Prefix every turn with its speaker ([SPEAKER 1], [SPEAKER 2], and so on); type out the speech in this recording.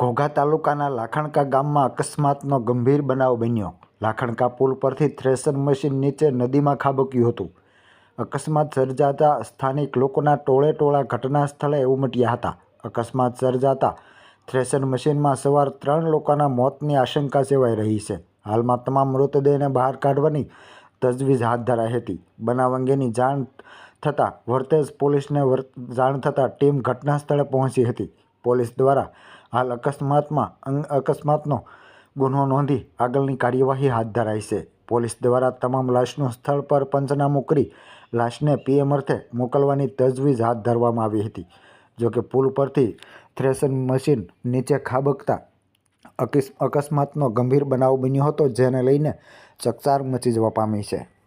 [SPEAKER 1] ઘોઘા તાલુકાના લાખણકા ગામમાં અકસ્માતનો ગંભીર બનાવ બન્યો. લાખણકા પુલ પરથી થ્રેસર મશીન નીચે નદીમાં ખાબક્યું હતું. અકસ્માત સર્જાતા સ્થાનિક લોકોના ટોળે ટોળા ઘટના સ્થળે ઉમટ્યા હતા. અકસ્માત સર્જાતા થ્રેસર મશીનમાં સવાર ત્રણ લોકોના મોતની આશંકા સેવાઈ રહી છે. હાલમાં તમામ મૃતદેહને બહાર કાઢવાની તજવીજ હાથ ધરાઈ હતી. બનાવ અંગેની જાણ થતાં વર્તેજ પોલીસને જાણ થતાં ટીમ ઘટના સ્થળે પહોંચી હતી. પોલીસ દ્વારા હાલ અકસ્માતમાં અંગ, અકસ્માતનો ગુનો નોંધી આગળની કાર્યવાહી હાથ ધરાઈ છે. પોલીસ દ્વારા તમામ લાશનું સ્થળ પર પંચનામું કરી લાશને પીએમ અર્થે મોકલવાની તજવીજ હાથ ધરવામાં આવી હતી. જોકે પુલ પરથી થ્રેસર મશીન નીચે ખાબકતા અકિસ, અકસ્માતનો ગંભીર બનાવ બન્યો હતો, જેને લઈને ચકચાર મચી જવા પામી છે.